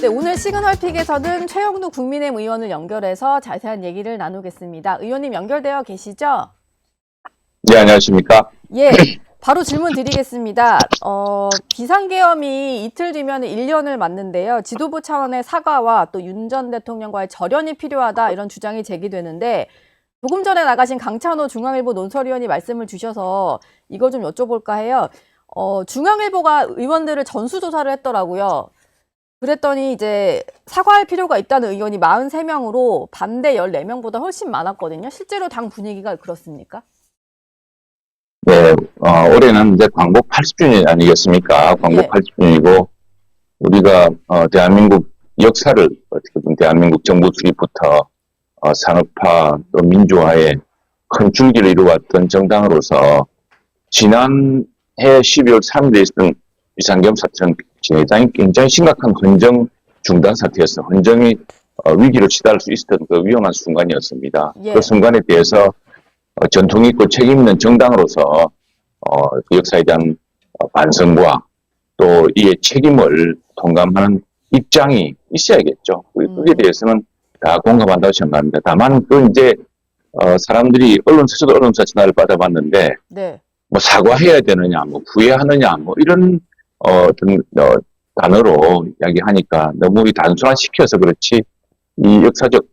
네, 오늘 시그널픽에서는 최영두 국민의힘 의원을 연결해서 자세한 얘기를 나누겠습니다. 의원님 연결되어 계시죠? 네, 안녕하십니까. 예, 바로 질문 드리겠습니다. 어, 비상계엄이 이틀 뒤면 1년을 맞는데요. 지도부 차원의 사과와 또 윤 전 대통령과의 절연이 필요하다 이런 주장이 제기되는데 조금 전에 나가신 강찬호 중앙일보 논설위원이 말씀을 주셔서 이거 좀 여쭤볼까 해요. 어, 중앙일보가 의원들을 전수조사를 했더라고요. 그랬더니 이제 사과할 필요가 있다는 의원이 43명으로 반대 14명보다 훨씬 많았거든요. 실제로 당 분위기가 그렇습니까? 네, 어, 올해는 이제 광복 80주년 아니겠습니까? 광복 예. 80주년이고, 우리가, 어, 대한민국 역사를, 어떻게 보면 대한민국 정부 수립부터, 어, 산업화, 또 민주화에 큰 줄기를 이루어왔던 정당으로서, 지난해 12월 3일에 있었던 비상겸 사태는 굉장히, 굉장히 심각한 헌정 중단 사태였어. 헌정이 어, 위기로 치달을 수 있었던 그 위험한 순간이었습니다. 예. 그 순간에 대해서 어, 전통 있고 책임 있는 정당으로서 어, 그 역사에 대한 어, 반성과 또 이에 책임을 통감하는 입장이 있어야겠죠. 그- 그에 음. 대해서는 다 공감한다고 생각합니다. 다만 그 이제 어, 사람들이 언론사에서도 언론사 전화를 받아봤는데 네. 뭐 사과해야 되느냐, 뭐 후회하느냐, 뭐 이런 어, 어떤 어, 단어로 이야기하니까 너무 이 단순화시켜서 그렇지 이 역사적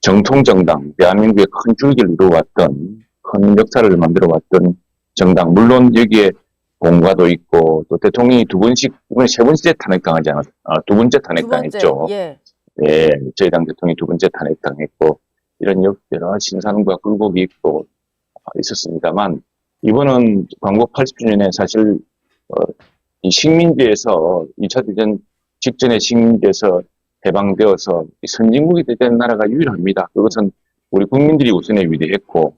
정통 정당, 대한민국의 큰 줄기를 이루어왔던 큰 역사를 만들어왔던 정당, 물론 여기에 공과도 있고 또 대통령이 두 번씩 이번에 세 번째 탄핵당하지 않았, 아, 두 번째 두 번째. 탄핵당했죠. 예. 네, 저희 당 대통령이 두 번째 탄핵당했고 이런 역- 여러 신산과 굴곡이 있고 어, 있었습니다만 이번은 광복 80주년에 사실 어, 이 식민지에서 2차 대전 직전에 식민지에서 해방되어서 이 선진국이 된 나라가 유일합니다. 그것은 우리 국민들이 우선에 위대했고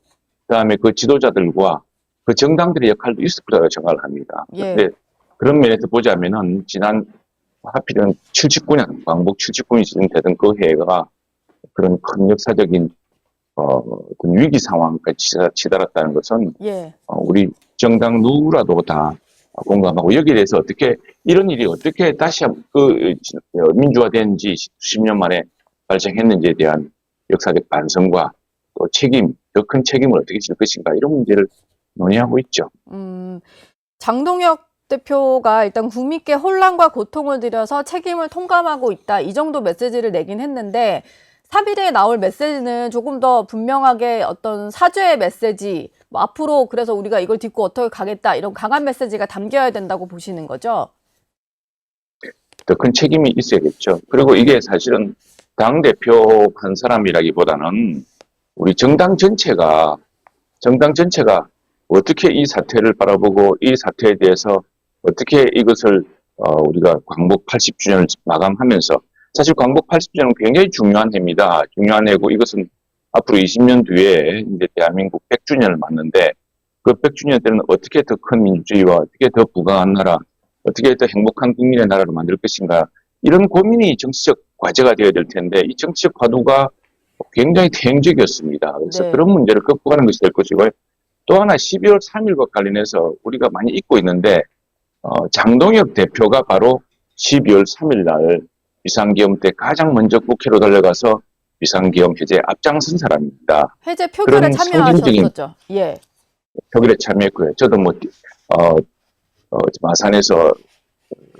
그다음에 그 지도자들과 그 정당들의 역할도 있을 거라고 생각을 합니다. 예. 근데 그런 면에서 보자면은 지난 하필은 79년 광복 79년이 진행되던 그 해가 그런 큰 역사적인 어, 위기 상황까지 치달- 치달았다는 것은 예. 어, 우리 정당 누구라도 다 공감하고 여기에 대해서 어떻게 이런 일이 어떻게 다시 한- 그 어, 민주화된 지 수십 년 만에 발생했는지에 대한 역사적 반성과 또 책임, 더 큰 책임을 어떻게 질 것인가 이런 문제를 논의하고 있죠. 음, 장동혁 대표가 일단 국민께 혼란과 고통을 들여서 책임을 통감하고 있다. 이 정도 메시지를 내긴 했는데 3일에 나올 메시지는 조금 더 분명하게 어떤 사죄의 메시지, 뭐 앞으로 그래서 우리가 이걸 딛고 어떻게 가겠다. 이런 강한 메시지가 담겨야 된다고 보시는 거죠? 더 큰 책임이 있어야겠죠. 그리고 이게 사실은 당 대표 한 사람이라기보다는 우리 정당 전체가 정당 전체가 어떻게 이 사태를 바라보고 이 사태에 대해서 어떻게 이것을 어, 우리가 광복 80주년을 마감하면서 사실 광복 80주년은 굉장히 중요한 해입니다. 중요한 해고 이것은 앞으로 20년 뒤에 이제 대한민국 100주년을 맞는데 그 100주년 때는 어떻게 더 큰 민주주의와 어떻게 더 부강한 나라 어떻게 더 행복한 국민의 나라를 만들 것인가 이런 고민이 정치적 과제가 되어야 될 텐데 이 정치적 과도가 굉장히 대행적이었습니다. 그래서 네. 그런 문제를 극복하는 것이 될 것이고 또 하나 12월 3일과 관련해서 우리가 많이 잊고 있는데 어, 장동혁 대표가 바로 12월 3일 날 비상기업 때 가장 먼저 국회로 달려가서 비상기업 해제에 앞장선 사람입니다. 해제 표결에 참여하셨었죠. 예. 표결에 참여했고요. 저도 뭐, 어, 어, 마산에서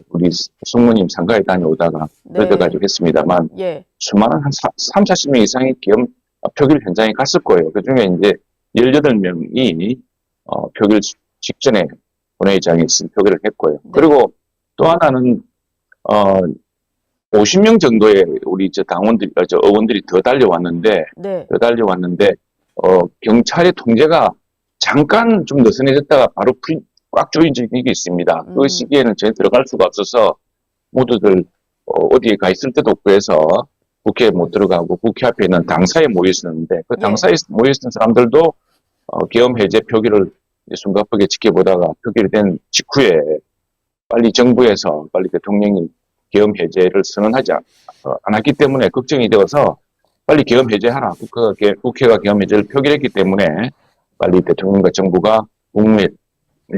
우리 숙모님 상가에 다녀오다가 네. 얻어가지고 했습니다만 예. 수많은 한 3, 40명 이상의 기업 표결 현장에 갔을 거예요. 그 중에 이제 18명이 어, 표결 직전에 본회의장에 있은 표결을 했고요. 네. 그리고 또 하나는 어, 50명 정도의 우리 저 당원들이, 어, 저 의원들이 더 달려왔는데 네. 더 달려왔는데 어, 경찰의 통제가 잠깐 좀 느슨해졌다가 바로 풀- 꽉 조인 적이 있습니다. 음. 그 시기에는 저희 들어갈 수가 없어서 모두들 어, 디에가 있을 때도 없고 해서 국회에 못 들어가고 국회 앞에 있는 당사에 모여 있었는데 그 예. 당사에 모여 있었던 사람들도 어, 계엄 해제 표기를 숨가쁘게 지켜보다가 표결이 된 직후에 빨리 정부에서 빨리 대통령이 계엄 해제를 선언하지 않, 어, 않았기 때문에 걱정이 되어서 빨리 계엄 해제하라. 국회가, 계- 국회가 계엄 해제를 표결했기 때문에 빨리 대통령과 정부가 국무회를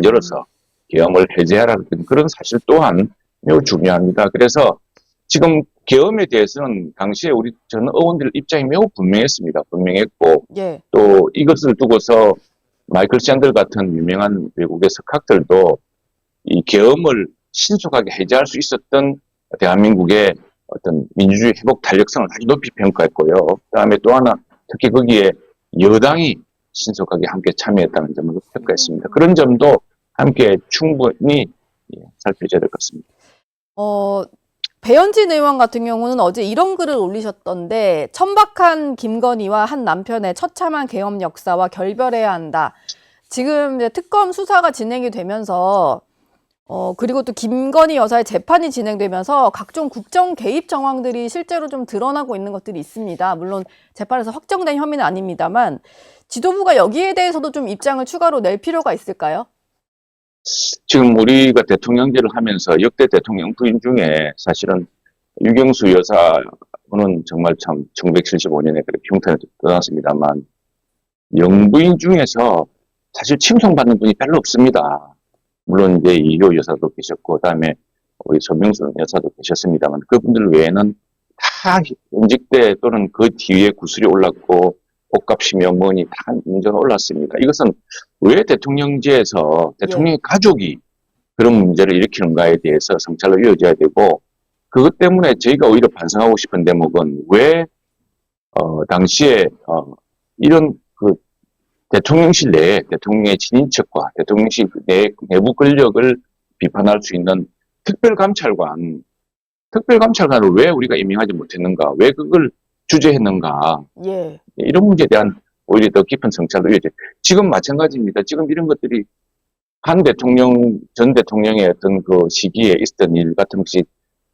열어서 계엄을 해제하라. 그런 사실 또한 매우 중요합니다. 그래서 지금 계엄에 대해서는 당시에 우리 전 의원들 입장이 매우 분명했습니다. 분명했고 예. 또 이것을 두고서 마이클 샌들 같은 유명한 외국의 석학들도 이 계엄을 신속하게 해제할 수 있었던 대한민국의 어떤 민주주의 회복 탄력성을 아주 높이 평가했고요. 그다음에 또 하나 특히 거기에 여당이 신속하게 함께 참여했다는 점을 평가했습니다. 그런 점도 함께 충분히 예, 살펴줘야 될 것 같습니다. 어, 배현진 의원 같은 경우는 어제 이런 글을 올리셨던데 천박한 김건희와 한 남편의 처참한 계엄 역사와 결별해야 한다. 지금 특검 수사가 진행이 되면서 어, 그리고 또 김건희 여사의 재판이 진행되면서 각종 국정 개입 정황들이 실제로 좀 드러나고 있는 것들이 있습니다. 물론 재판에서 확정된 혐의는 아닙니다만 지도부가 여기에 대해서도 좀 입장을 추가로 낼 필요가 있을까요? 지금 우리가 대통령제를 하면서 역대 대통령 부인 중에 사실은 유경수 여사는 정말 참 1975년에 그렇게 흉탄에 떠났습니다만 영부인 중에서 사실 칭송받는 분이 별로 없습니다. 물론 이제 이효 여사도 계셨고 그다음에 우리 소명순 여사도 계셨습니다만 그분들 외에는 다 임직 때 또는 그 뒤에 구슬이 올랐고 옷값이며 뭐니 다 문제가 올랐습니다. 이것은 왜 대통령제에서 대통령의 가족이 그런 문제를 일으키는가에 대해서 성찰로 이어져야 되고 그것 때문에 저희가 오히려 반성하고 싶은 대목은 왜 어, 당시에 어, 이런 그 대통령실 내에 대통령의 친인척과 대통령실 내 내부 권력을 비판할 수 있는 특별감찰관 특별감찰관을 왜 우리가 임명하지 못했는가 왜 그걸 주재했는가 예. 이런 문제에 대한 오히려 더 깊은 성찰도 이어져. 지금 마찬가지입니다. 지금 이런 것들이 한 대통령, 전 대통령의 어떤 그 시기에 있었던 일 같은 것이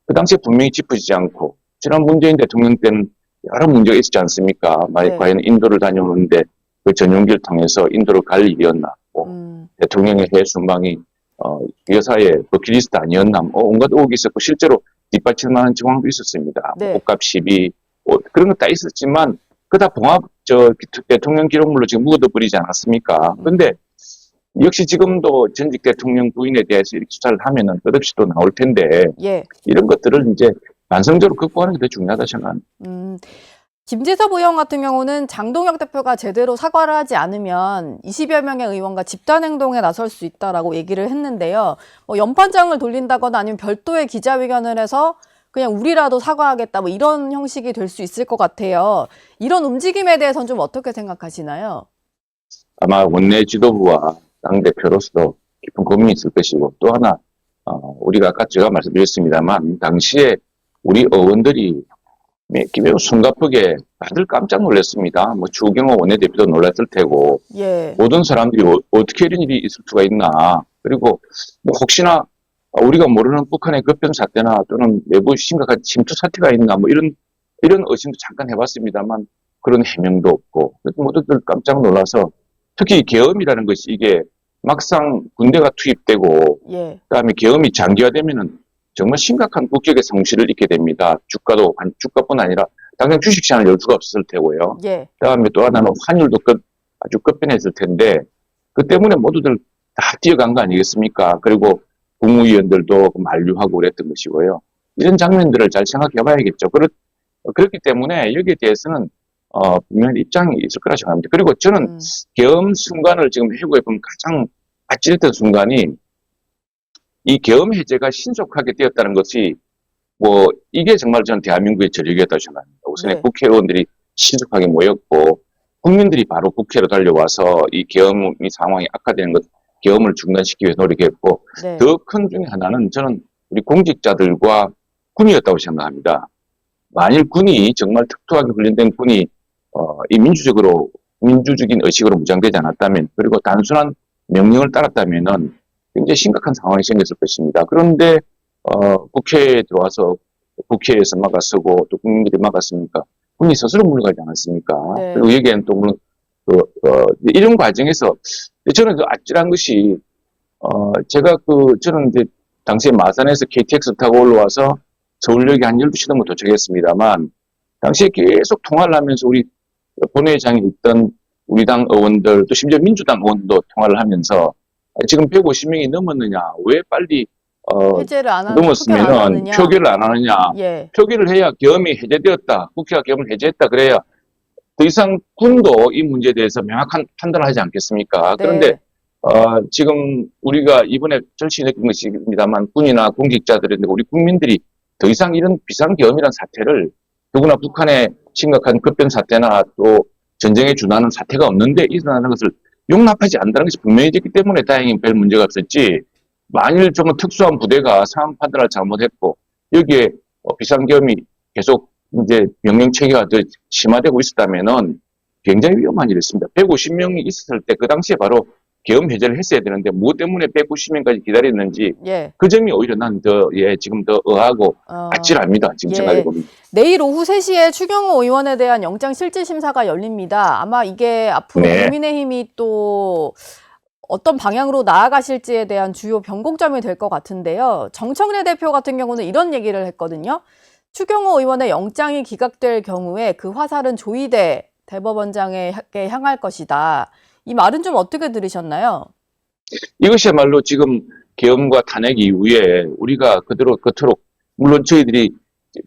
그 당시에 분명히 짚어지지 않고 지난 문재인 대통령 때는 여러 문제가 있었지 않습니까? 만약 네. 과연 인도를 다녀오는데 그 전용기를 통해서 인도를 갈 일이었나? 뭐 음, 대통령의 해외 순방이 어, 여사의 버킷리스트 아니었나? 뭐 온갖 의혹이 있었고 실제로 만한 정황도 있었습니다. 네. 옷값 시비 뭐 그런 거 다 있었지만 그다 봉합 저 대통령 기록물로 지금 묻어버리지 않았습니까? 근데 역시 지금도 전직 대통령 부인에 대해서 이렇게 수사를 하면은 끝없이 또 나올 텐데 예. 이런 것들을 이제 반성적으로 극복하는 게 더 중요하다 생각합니다. 음, 김재섭 의원 같은 경우는 장동혁 대표가 제대로 사과를 하지 않으면 20여 명의 의원과 집단 행동에 나설 수 있다라고 얘기를 했는데요. 뭐 연판장을 돌린다거나 아니면 별도의 기자회견을 해서 그냥 우리라도 사과하겠다 뭐 이런 형식이 될 수 있을 것 같아요. 이런 움직임에 대해서는 좀 어떻게 생각하시나요? 아마 원내 지도부와 당 대표로서도 깊은 고민이 있을 것이고 또 하나 어, 우리가 아까 제가 말씀드렸습니다만 당시에 우리 의원들이 매- 매우 숨가쁘게 다들 깜짝 놀랐습니다. 뭐 주경호 원내대표도 놀랐을 테고 예. 모든 사람들이 어, 떻게 이런 일이 있을 수가 있나 그리고 뭐 혹시나 우리가 모르는 북한의 급변 사태나 또는 내부 심각한 침투 사태가 있나 뭐 이런 이런 의심도 잠깐 해봤습니다만 그런 해명도 없고 모두들 깜짝 놀라서 특히 계엄이라는 것이 이게 막상 군대가 투입되고 예. 그다음에 계엄이 장기화되면은 정말 심각한 국격의 성실을 잃게 됩니다. 주가도 한- 주가뿐 아니라 당장 주식 시장을 열 수가 없을 테고요. 예. 그다음에 또 하나는 환율도 끝 아주 급변했을 텐데 그 때문에 모두들 다 뛰어간 거 아니겠습니까? 그리고 국무위원들도 그 만류하고 그랬던 것이고요. 이런 장면들을 잘 생각해 봐야겠죠. 그렇, 그렇기 때문에 여기에 대해서는 어, 분명히 입장이 있을 거라 생각합니다. 그리고 저는 음, 계엄 순간을 지금 해고해 보면 가장 아찔했던 순간이 이 계엄 해제가 신속하게 되었다는 것이 뭐 이게 정말 저는 대한민국의 저력이었다고 생각합니다. 우선 네. 국회의원들이 신속하게 모였고 국민들이 바로 국회로 달려와서 이 계엄 이 상황이 악화되는 것 계엄을 중단시키기 위해 노력했고 네. 더큰 중에 하나는 저는 우리 공직자들과 군이었다고 생각합니다. 만일 군이 정말 특수하게 훈련된 군이 어, 이 민주적으로 민주적인 의식으로 무장되지 않았다면 그리고 단순한 명령을 따랐다면은 굉장히 심각한 상황이 생겼을 것입니다. 그런데 어, 국회에 들어와서 국회에서 막아서고 또 국민들이 막았으니까 군이 스스로 물러가지 않았습니까? 네. 그리고 여기에는 또 물론 그, 어, 이런 과정에서 저는 좀 아찔한 것이 어, 제가 그 저는 이제 당시에 마산에서 KTX 타고 올라와서 서울역에 한 12시 넘어 도착했습니다만 당시에 계속 통화를 하면서 우리 본회의장에 있던 우리 당 의원들 또 심지어 민주당 의원도 통화를 하면서 지금 150명이 넘었느냐 왜 빨리 어, 해제를 안 하는, 넘었으면은. 표결을 안 하느냐. 예. 표기를 해야 계엄이 해제되었다. 국회가 계엄을 해제했다. 그래야 더 이상 군도 이 문제에 대해서 명확한 판단을 하지 않겠습니까? 네. 그런데 어, 지금 우리가 이번에 절실히 느낀 것입니다만 군이나 공직자들이 우리 국민들이 더 이상 이런 비상계엄이라는 사태를 더구나 북한의 심각한 급변 사태나 또 전쟁에 준하는 사태가 없는데 일어나는 것을 용납하지 않는다는 것이 분명해졌기 때문에 다행히 별 문제가 없었지 만일 좀 특수한 부대가 상황 판단을 잘못했고 여기에 어, 비상계엄이 계속 이제 명령 체계가 더 심화되고 있었다면은 굉장히 위험한 일이었습니다. 150명이 있었을 때 그 당시에 바로 계엄 해제를 했어야 되는데 무엇 때문에 190명까지 기다렸는지 예. 그 점이 오히려 난 더 예 지금 더 의하고 어, 아찔합니다. 지금 예. 생각해 보면. 내일 오후 3시에 추경호 의원에 대한 영장 실질 심사가 열립니다. 아마 이게 앞으로 네. 국민의힘이 또 어떤 방향으로 나아가실지에 대한 주요 변곡점이 될 것 같은데요. 정청래 대표 같은 경우는 이런 얘기를 했거든요. 추경호 의원의 영장이 기각될 경우에 그 화살은 조희대 대법원장에게 향할 것이다. 이 말은 좀 어떻게 들으셨나요? 이것이야말로 지금 계엄과 탄핵 이후에 우리가 그대로 그토록 물론 저희들이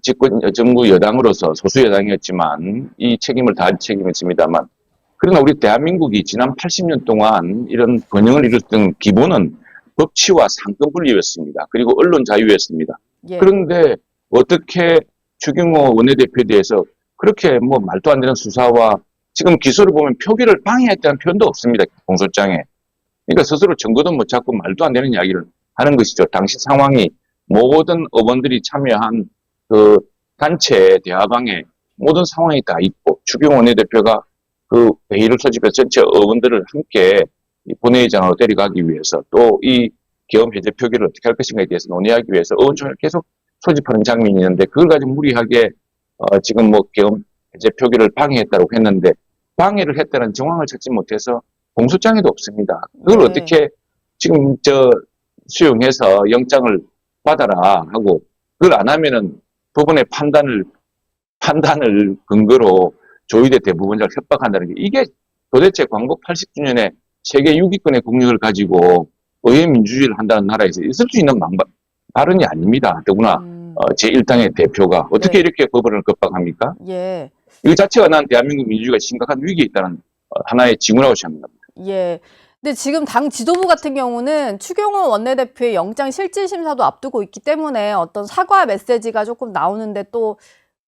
집권 정부 여당으로서 소수 여당이었지만 이 책임을 다한 책임이었습니다만 그러나 우리 대한민국이 지난 80년 동안 이런 번영을 이뤘던 기본은 법치와 상권 분리였습니다. 그리고 언론 자유였습니다. 예. 그런데 어떻게 추경호 원내대표에 대해서 그렇게 뭐 말도 안 되는 수사와 지금 기소를 보면 표기를 방해했다는 표현도 없습니다. 공소장에. 그러니까 스스로 증거도 못 찾고 말도 안 되는 이야기를 하는 것이죠. 당시 상황이 모든 의원들이 참여한 그 단체 대화방에 모든 상황이 다 있고 추경호 원내대표가 그 회의를 소집해서 전체 의원들을 함께 이 본회의장으로 데려가기 위해서 또 이 계엄 해제 표기를 어떻게 할 것인가에 대해서 논의하기 위해서 의원총회를 계속 소집하는 장면이 있는데 그걸 가지고 무리하게 어, 지금 뭐 계엄 해제 표기를 방해했다고 했는데 방해를 했다는 정황을 찾지 못해서 공소장에도 없습니다. 그걸 네. 어떻게 지금 저 수용해서 영장을 받아라 하고 그걸 안 하면은 법원의 판단을 판단을 근거로 조희대 대법원장을 협박한다는 게 이게 도대체 광복 80주년에 세계 6위권의 국력을 가지고 의회 민주주의를 한다는 나라에서 있을 수 있는 방법 발언이 아닙니다. 더구나 음, 어, 제1당의 대표가 어떻게 네. 이렇게 법원을 겁박합니까? 예. 이거 자체가 난 대한민국 민주주의가 심각한 위기에 있다는 어, 하나의 징후라고 생각합니다. 예. 근데 지금 당 지도부 같은 경우는 추경호 원내대표의 영장 실질 심사도 앞두고 있기 때문에 어떤 사과 메시지가 조금 나오는데 또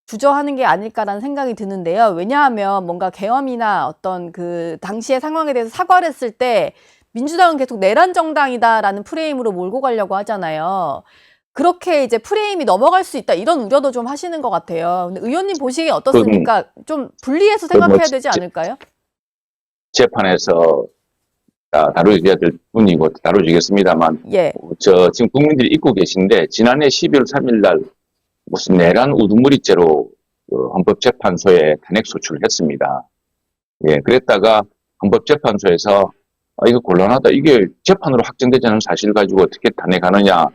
주저하는 게 아닐까라는 생각이 드는데요. 왜냐하면 뭔가 계엄이나 어떤 그 당시의 상황에 대해서 사과를 했을 때 민주당은 계속 내란 정당이다라는 프레임으로 몰고 가려고 하잖아요. 그렇게 이제 프레임이 넘어갈 수 있다 이런 우려도 좀 하시는 것 같아요. 근데 의원님 보시기에 어떻습니까? 좀 분리해서 그 생각해야 지- 되지 않을까요? 재판에서 다 다루어야 될 분이고 다루어지겠습니다만 예. 저 지금 국민들이 잊고 계신데 지난해 12월 3일 날 무슨 내란 우두머리죄로 그 헌법재판소에 탄핵 소추를 했습니다. 예, 그랬다가 헌법재판소에서 아, 이거 곤란하다. 이게 재판으로 확정되지 않은 사실을 가지고 어떻게 탄핵하느냐.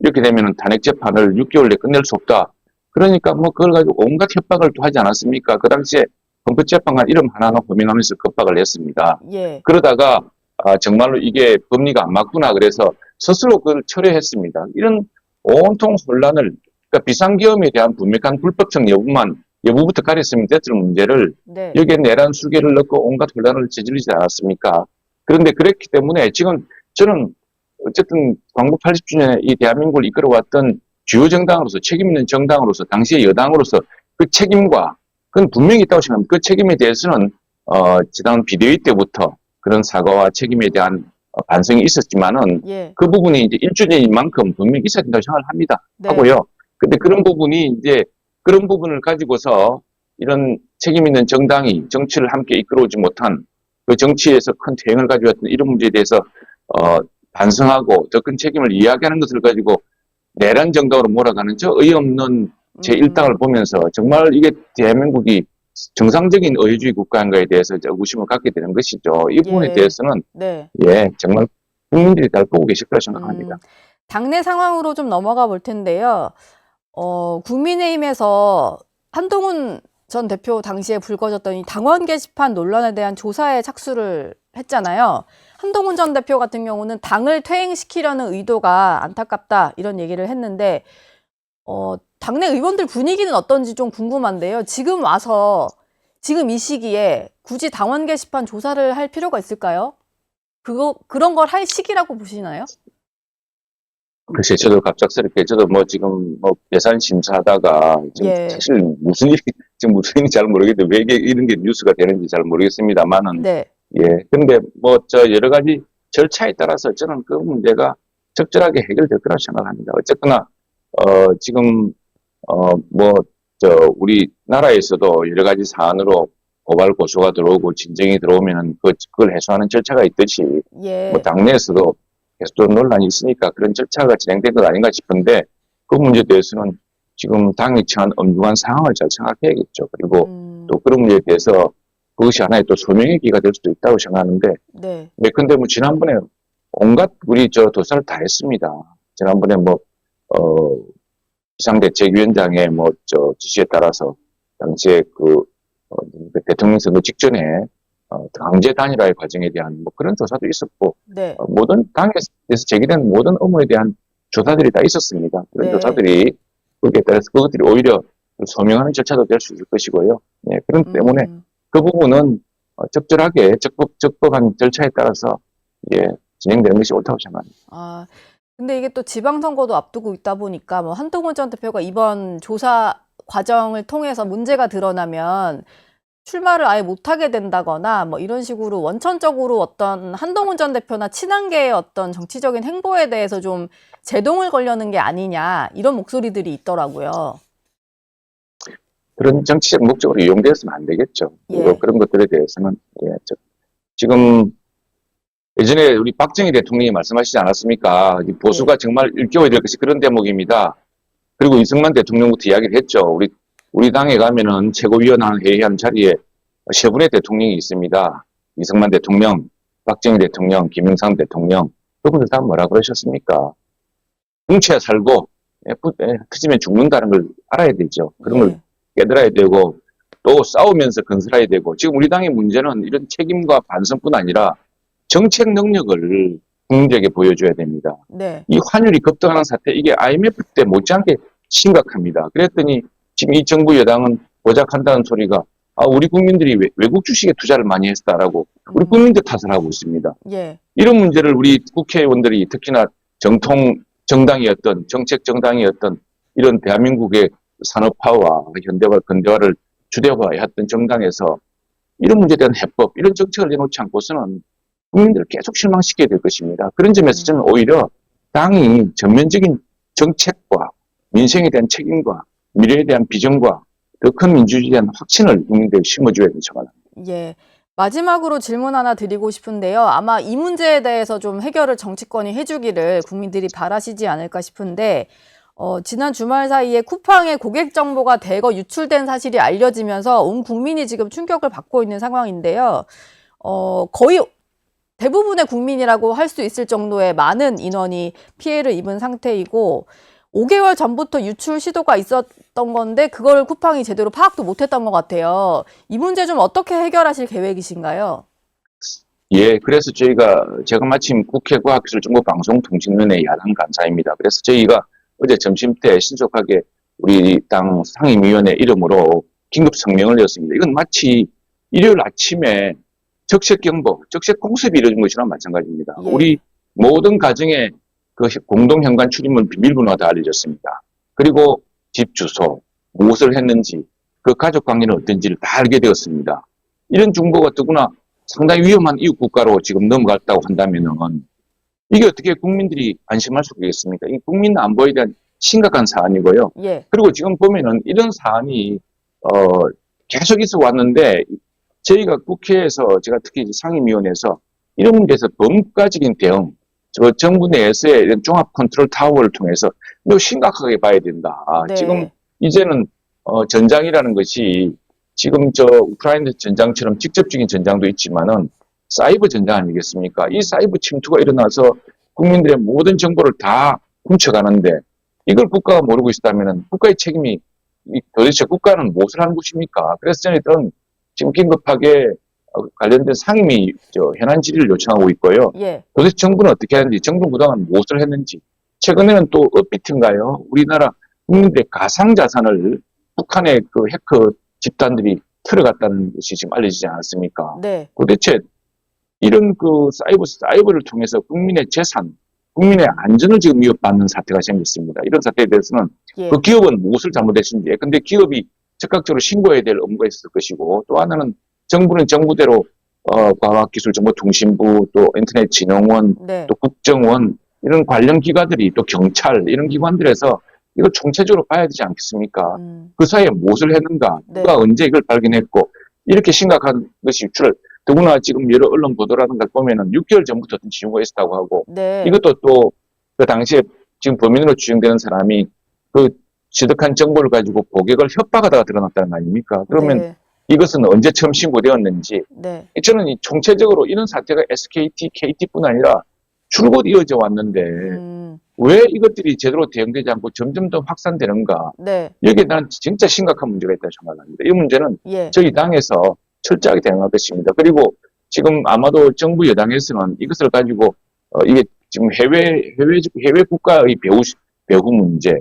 이렇게 되면 탄핵 재판을 6개월 내에 끝낼 수 없다. 그러니까 뭐 그걸 가지고 온갖 협박을 또 하지 않았습니까? 그 당시에 헌법재판관 이름 하나하나 호명하면서 겁박을 했습니다. 예. 그러다가 아, 정말로 이게 법리가 안 맞구나 그래서 스스로 그걸 철회했습니다. 이런 온통 혼란을 그러니까 비상계엄에 대한 분명한 불법성 여부만 여부부터 가렸으면 됐을 문제를 네. 여기에 내란 수계를 넣고 온갖 혼란을 저지르지 않았습니까? 그런데 그랬기 때문에 지금 저는 어쨌든 광복 80주년에 이 대한민국을 이끌어왔던 주요 정당으로서 책임 있는 정당으로서 당시의 여당으로서 그 책임과 그건 분명히 있다고 생각합니다. 그 책임에 대해서는 어 지난 비대위 때부터 그런 사과와 책임에 대한 어, 반성이 있었지만은 예. 그 부분이 이제 일주년인 만큼 분명히 있어야 된다고 생각을 합니다. 네. 하고요. 근데 그런 부분이 이제 그런 부분을 가지고서 이런 책임 있는 정당이 정치를 함께 이끌어오지 못한 그 정치에서 큰 퇴행을 가져왔던 이런 문제에 대해서 어 반성하고 더큰 책임을 이야기하는 것을 가지고 내란 정당으로 몰아가는 저 어이없는 제 음. 일당을 보면서 정말 이게 대한민국이 정상적인 의회주의 국가인가에 대해서 이제 의구심을 갖게 되는 것이죠. 이 부분에 예. 대해서는 네. 예 정말 국민들이 잘 보고 계실 거라 생각합니다. 음, 당내 상황으로 좀 넘어가 볼 텐데요. 어, 국민의힘에서 한동훈 전 대표 당시에 불거졌던 이 당원 게시판 논란에 대한 조사에 착수를 했잖아요. 한동훈 전 대표 같은 경우는 당을 퇴행시키려는 의도가 안타깝다 이런 얘기를 했는데 어, 당내 의원들 분위기는 어떤지 좀 궁금한데요. 지금 와서 지금 이 시기에 굳이 당원 게시판 조사를 할 필요가 있을까요? 그거 그런 걸 할 시기라고 보시나요? 글쎄, 저도 갑작스럽게, 저도 뭐 지금 뭐 예산 심사하다가, 지금 예. 사실 무슨 일이, 지금 무슨 일인지 잘 모르겠는데, 왜 이게 이런 게 뉴스가 되는지 잘 모르겠습니다만은, 네. 예. 근데 뭐 저 여러 가지 절차에 따라서 저는 그 문제가 적절하게 해결될 거라고 생각합니다. 어쨌거나, 어, 지금, 어, 뭐, 저, 우리 나라에서도 여러 가지 사안으로 고발 고소가 들어오고 진정이 들어오면은 그, 그걸 해소하는 절차가 있듯이, 예. 뭐 당내에서도 계속 논란이 있으니까 그런 절차가 진행된 것 아닌가 싶은데 그 문제에 대해서는 지금 당이 처한 엄중한 상황을 잘 생각해야겠죠. 그리고 음, 또 그런 문제에 대해서 그것이 하나의 또 소명의 기가 될 수도 있다고 생각하는데 네. 네, 근데 뭐 지난번에 온갖 우리 저 도사를 다 했습니다. 지난번에 뭐, 어, 비상대책위원장의 뭐, 저 지시에 따라서 당시에 그, 어, 그 대통령 선거 직전에 어, 강제 단일화의 과정에 대한 뭐 그런 조사도 있었고 네. 어, 모든 당에서 제기된 모든 업무에 대한 조사들이 다 있었습니다. 그런 네. 조사들이 거기에 따라서 그것들이 오히려 소명하는 절차도 될 수 있을 것이고요. 네, 그런 때문에 음, 그 부분은 어, 적절하게 적법 적법한 절차에 따라서 예 진행되는 것이 옳다고 생각합니다. 아, 근데 이게 또 지방선거도 앞두고 있다 보니까 뭐 한동훈 전 대표가 이번 조사 과정을 통해서 문제가 드러나면 출마를 아예 못하게 된다거나 뭐 이런 식으로 원천적으로 어떤 한동훈 전 대표나 친한계의 어떤 정치적인 행보에 대해서 좀 제동을 걸려는 게 아니냐 이런 목소리들이 있더라고요. 그런 정치적 목적으로 이용되어서는 안 되겠죠. 예. 그리고 그런 것들에 대해서는 예, 저- 지금 예전에 우리 박정희 대통령이 말씀하시지 않았습니까? 이 보수가 네. 정말 일깨워야 될 것이 그런 대목입니다. 그리고 이승만 대통령부터 이야기를 했죠. 우리 우리 당에 가면은 최고위원회 회의한 자리에 세 분의 대통령이 있습니다. 이승만 대통령, 박정희 대통령, 김영삼 대통령 그분들 다 뭐라 그러셨습니까? 뭉쳐야 살고 예, 부- 예, 터지면 죽는다는 걸 알아야 되죠. 그런 걸 예. 깨달아야 되고 또 싸우면서 건설해야 되고 지금 우리 당의 문제는 이런 책임과 반성뿐 아니라 정책 능력을 국민들에게 보여줘야 됩니다. 네. 이 환율이 급등하는 사태 이게 IMF 때 못지않게 심각합니다. 그랬더니 지금 이 정부 여당은 보작한다는 소리가 아 우리 국민들이 외- 외국 주식에 투자를 많이 했다라고 우리 음, 국민들 탓을 하고 있습니다. 예. 이런 문제를 우리 국회의원들이 특히나 정통 정당이었던 정책 정당이었던 이런 대한민국의 산업화와 현대화 근대화를 주대화해 했던 정당에서 이런 문제에 대한 해법 이런 정책을 내놓지 않고서는 국민들을 계속 실망시켜야 될 것입니다. 그런 점에서 저는 오히려 당이 전면적인 정책과 민생에 대한 책임과 미래에 대한 비전과 더 큰 민주주의에 대한 확신을 국민들에게 심어줘야 된다고 생각합니다. 예. 마지막으로 질문 하나 드리고 싶은데요. 아마 이 문제에 대해서 좀 해결을 정치권이 해주기를 국민들이 바라시지 않을까 싶은데, 어, 지난 주말 사이에 쿠팡의 고객 정보가 대거 유출된 사실이 알려지면서 온 국민이 지금 충격을 받고 있는 상황인데요. 어, 거의 대부분의 국민이라고 할 수 있을 정도의 많은 인원이 피해를 입은 상태이고, 5개월 전부터 유출 시도가 있었던 건데, 그걸 쿠팡이 제대로 파악도 못했던 것 같아요. 이 문제 좀 어떻게 해결하실 계획이신가요? 예, 그래서 저희가, 제가 마침 국회 과학기술정보방송통신위원회 야당 간사입니다. 그래서 저희가 어제 점심 때 신속하게 우리 당 상임위원회 이름으로 긴급 성명을 냈습니다. 이건 마치 일요일 아침에 적색 경보, 적색 공습이 이루어진 것이랑 마찬가지입니다. 예. 우리 모든 가정에 그 공동 현관 출입문 비밀번호가 다 알려졌습니다. 그리고 집 주소, 무엇을 했는지, 그 가족 관계는 어떤지를 다 알게 되었습니다. 이런 정보가 더구나 상당히 위험한 이웃 국가로 지금 넘어갔다고 한다면은 이게 어떻게 국민들이 안심할 수 있겠습니까? 이 국민 안보에 대한 심각한 사안이고요. 예, 그리고 지금 보면은 이런 사안이 어 계속 있어 왔는데 저희가 국회에서 제가 특히 상임위원회에서 이런 문제에서 범국가적인 대응, 저 정부 내에서의 이런 종합 컨트롤 타워를 통해서 매우 심각하게 봐야 된다. 네. 지금 이제는 어, 전장이라는 것이 지금 저 우크라이나 전장처럼 직접적인 전장도 있지만은 사이버 전장 아니겠습니까? 이 사이버 침투가 일어나서 국민들의 모든 정보를 다 훔쳐가는데 이걸 국가가 모르고 있다면은 국가의 책임이 이 도대체 국가는 무엇을 하는 곳입니까? 그래서 저희들은 지금 긴급하게 어, 관련된 상임위 저 현안 질의를 요청하고 있고요. 예. 도대체 정부는 어떻게 하는지, 정부 그동안 무엇을 했는지, 최근에는 또 업비트인가요? 우리나라 국민들의 가상 자산을 북한의 그 해커 집단들이 틀어갔다는 것이 지금 알려지지 않았습니까? 네. 도대체 이런 그 사이버 사이버를 통해서 국민의 재산, 국민의 안전을 지금 위협받는 사태가 생겼습니다. 이런 사태에 대해서는 예. 그 기업은 무엇을 잘못했는지, 근데 기업이 적극적으로 신고해야 될 업무가 있을 것이고, 또 하나는 정부는 정부대로 어, 과학기술정보통신부, 또 인터넷진흥원, 네. 또 국정원 이런 관련 기관들이 또 경찰 이런 기관들에서 이걸 총체적으로 봐야 되지 않겠습니까? 음. 그 사이에 무엇을 했는가, 네. 누가 언제 이걸 발견했고 이렇게 심각한 것이 줄 더구나 지금 여러 언론 보도라는 걸 보면은 6개월 전부터 어떤 징후가 있었다고 하고 네. 이것도 또 그 당시에 지금 범인으로 추정되는 사람이 그 취득한 정보를 가지고 고객을 협박하다가 드러났다는 거 아닙니까? 그러면 네. 이것은 언제 처음 신고되었는지 네. 저는 이 총체적으로 이런 사태가 SKT, KT뿐 아니라 줄곧 이어져 왔는데 음. 왜 이것들이 제대로 대응되지 않고 점점 더 확산되는가? 네. 여기에 나는 진짜 심각한 문제가 있다고 생각합니다. 이 문제는 예. 저희 당에서 철저하게 대응할 것입니다. 그리고 지금 아마도 정부 여당에서는 이것을 가지고 어, 이게 지금 해외 해외 해외 국가의 배후 배후 문제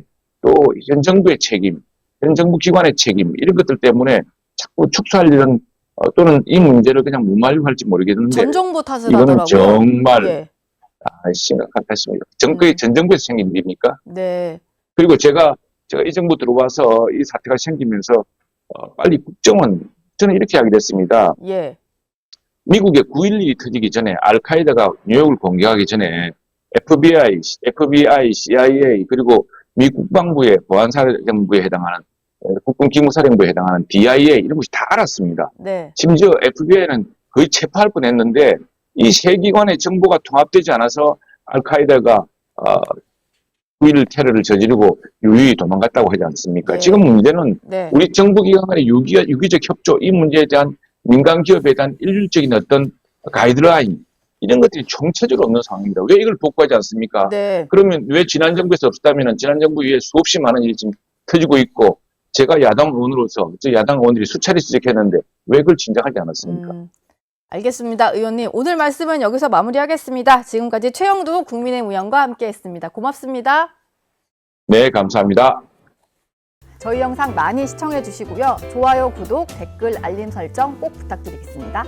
또 현 정부의 책임, 현 정부 기관의 책임 이런 것들 때문에 자꾸 축소하려는 어, 또는 이 문제를 그냥 무마할지 모르겠는데 전 정부 탓을 이거는 하더라고요. 정말 예. 아, 심각한 탓입니다. 정부의 음. 전 정부에서 생긴 일입니까? 네. 그리고 제가 제가 이 정부 들어와서 이 사태가 생기면서 어, 빨리 국정원 저는 이렇게 하게 됐습니다. 예. 미국의 9.11이 터지기 전에 알카에다가 뉴욕을 공격하기 전에 FBI, FBI, CIA 그리고 미 국방부의 보안사령부에 해당하는 어, 국군기무사령부에 해당하는 DIA 이런 것이 다 알았습니다. 네. 심지어 FBI는 거의 체포할 뻔했는데 이 세 기관의 정보가 통합되지 않아서 알카에다가 어, 9.11 테러를 저지르고 유유히 도망갔다고 하지 않습니까? 네. 지금 문제는 네. 우리 정부 기관 간의 유기, 유기적 협조 이 문제에 대한 민간 기업에 대한 일률적인 어떤 가이드라인 이런 것들이 총체적으로 없는 상황입니다. 왜 이걸 복구하지 않습니까? 네. 그러면 왜 지난 정부에서 없었다면 지난 정부 이후에 수없이 많은 일이 지금 터지고 있고 제가 야당 의원으로서 저 야당 의원들이 수차례 지적했는데 왜 그걸 진작하지 않았습니까? 음, 알겠습니다. 의원님, 오늘 말씀은 여기서 마무리하겠습니다. 지금까지 최영두 국민의힘 의원과 함께했습니다. 고맙습니다. 네, 감사합니다. 저희 영상 많이 시청해 주시고요. 좋아요, 구독, 댓글, 알림 설정 꼭 부탁드리겠습니다.